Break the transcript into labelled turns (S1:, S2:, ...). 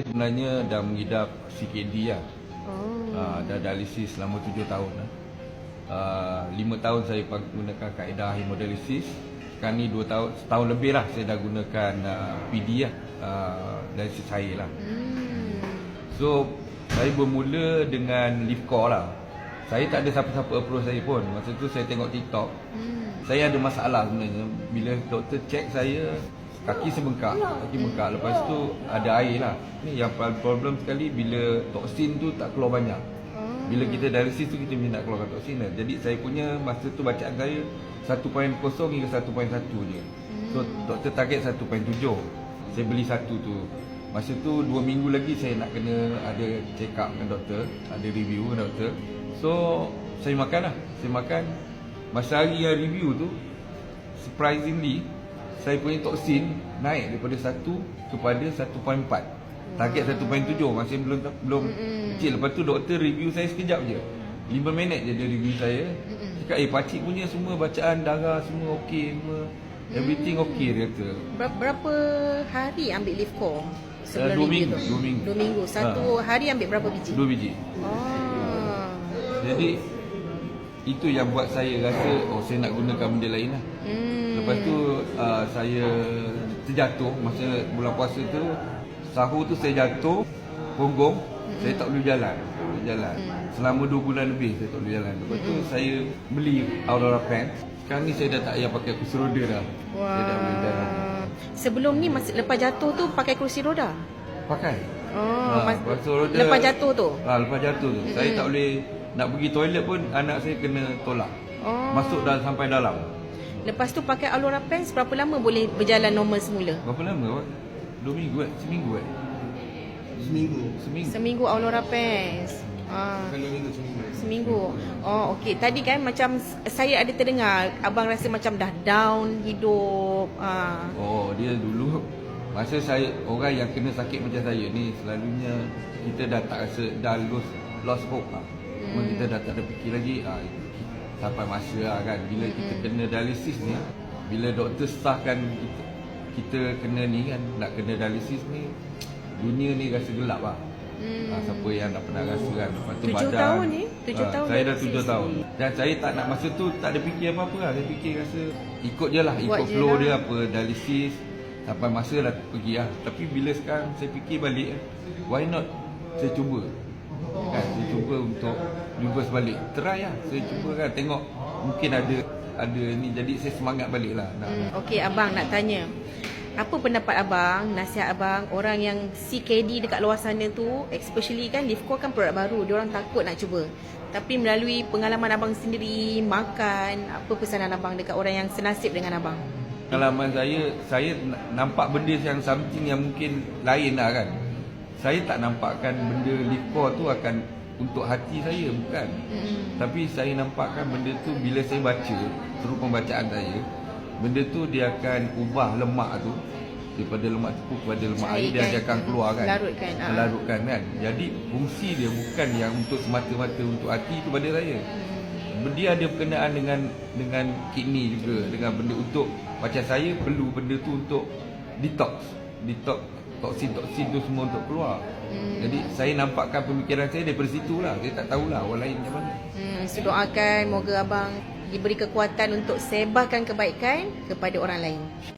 S1: saya sebenarnya dah mengidap CKD lah.
S2: Oh.
S1: Uh, dah dialisis selama tujuh tahun lah. Uh, lima tahun saya gunakan kaedah hemodialisis. Sekarang ni dua tahun, setahun lebih lah saya dah gunakan uh, PD lah. Uh, dialisis saya lah.
S2: Hmm.
S1: So, saya bermula dengan lift core lah. Saya tak ada siapa-siapa approach saya pun. Masa tu saya tengok TikTok.
S2: Hmm.
S1: Saya ada masalah sebenarnya. Bila doktor check saya, kaki saya bengkak. Kaki bengkak. Lepas tu ada air lah. Ni yang problem sekali bila toksin tu tak keluar banyak. Bila kita dialisis tu kita mesti nak keluarkan toksin lah. Jadi saya punya masa tu bacaan saya 1.0 hingga 1.1 je. So doktor target 1.7. Saya beli satu tu. Masa tu 2 minggu lagi saya nak kena ada check up dengan doktor, ada review dengan doktor. So saya makan lah. Saya makan masa hari yang review tu surprisingly saya punya toksin naik daripada 1 kepada 1.4. Target 1.7 masih belum belum kecil. Lepas tu doktor review saya sekejap je. 5 minit je dia review saya. Cakap eh pakcik punya semua bacaan darah semua okey semua. Everything okey dia kata.
S2: Ber- berapa hari ambil lift core?
S1: Eh, dua
S2: review
S1: minggu,
S2: tu?
S1: dua minggu.
S2: Dua minggu. Satu hari ambil berapa biji?
S1: Dua biji.
S2: Oh.
S1: Jadi itu yang buat saya rasa oh saya nak gunakan benda lain lah.
S2: Hmm.
S1: Lepas tu uh, saya terjatuh masa bulan puasa tu sahur tu saya jatuh punggung saya tak boleh jalan. Tak boleh jalan. Selama 2 bulan lebih saya tak boleh jalan. Lepas tu saya beli Aurora Pants. Sekarang ni saya dah tak payah pakai kursi roda dah. Saya dah boleh jalan.
S2: Sebelum ni masa lepas jatuh tu pakai kerusi roda.
S1: Pakai.
S2: Oh,
S1: Ha,
S2: mas-
S1: kursi roda.
S2: lepas jatuh tu.
S1: Ha, lepas jatuh tu. Saya tak boleh nak pergi toilet pun anak saya kena tolak.
S2: Oh.
S1: Masuk dah sampai dalam.
S2: Lepas tu pakai Alora Pants berapa lama boleh berjalan normal semula?
S1: Berapa lama? Wak? Dua minggu kan? Seminggu kan?
S3: Seminggu.
S1: Seminggu.
S2: Seminggu Alora Pants. Ah.
S3: Seminggu.
S2: Seminggu. Oh, okey. Tadi kan macam saya ada terdengar abang rasa macam dah down hidup. Ah.
S1: Oh, dia dulu masa saya orang yang kena sakit macam saya ni selalunya kita dah tak rasa dah lose lost hope lah. Hmm. Kita dah tak ada fikir lagi ah, sampai masa lah kan bila hmm. kita kena dialisis ni bila doktor sahkan kita, kita kena ni kan nak kena dialisis ni dunia ni rasa gelap lah. Hmm. Ha, siapa yang nak pernah rasa kan Lepas tu
S2: Tujuh
S1: badan
S2: tahun ni? Tujuh
S1: Ah,
S2: tahun
S1: Saya dah
S2: dialisis
S1: tujuh
S2: ni.
S1: tahun Dan saya tak nak Masa tu tak ada fikir apa-apa lah Saya fikir rasa Ikut je lah
S2: Buat
S1: Ikut
S2: je
S1: flow
S2: lah.
S1: dia apa Dialisis Sampai masa lah pergi lah Tapi bila sekarang Saya fikir balik eh, Why not Saya cuba kan, Saya cuba untuk Jumpa sebalik Try lah Saya cuba kan Tengok Mungkin ada Ada ni Jadi saya semangat balik lah nak,
S2: Hmm, okey abang nak tanya. Apa pendapat abang, nasihat abang orang yang CKD dekat luar sana tu, especially kan Livco kan produk baru, dia orang takut nak cuba. Tapi melalui pengalaman abang sendiri, makan, apa pesanan abang dekat orang yang senasib dengan abang?
S1: Pengalaman saya Saya na- nampak benda yang something yang mungkin Lain lah kan Saya tak nampakkan benda liquor tu akan Untuk hati saya bukan.
S2: Hmm.
S1: Tapi saya nampakkan benda tu Bila saya baca Terus pembacaan saya Benda tu dia akan ubah lemak tu Daripada lemak tepu kepada lemak air Dia, dia akan keluar kan?
S2: Larutkan, ah.
S1: Larutkan kan? Jadi fungsi dia bukan yang untuk semata-mata Untuk hati tu pada saya dia ada berkenaan dengan dengan kidney juga dengan benda untuk macam saya perlu benda tu untuk detox. Detox toksin-toksin tu semua untuk keluar
S2: Hmm.
S1: jadi saya nampakkan pemikiran saya daripada situ lah saya tak tahulah orang lain macam mana
S2: Hmm, so doakan moga abang diberi kekuatan untuk sebarkan kebaikan kepada orang lain.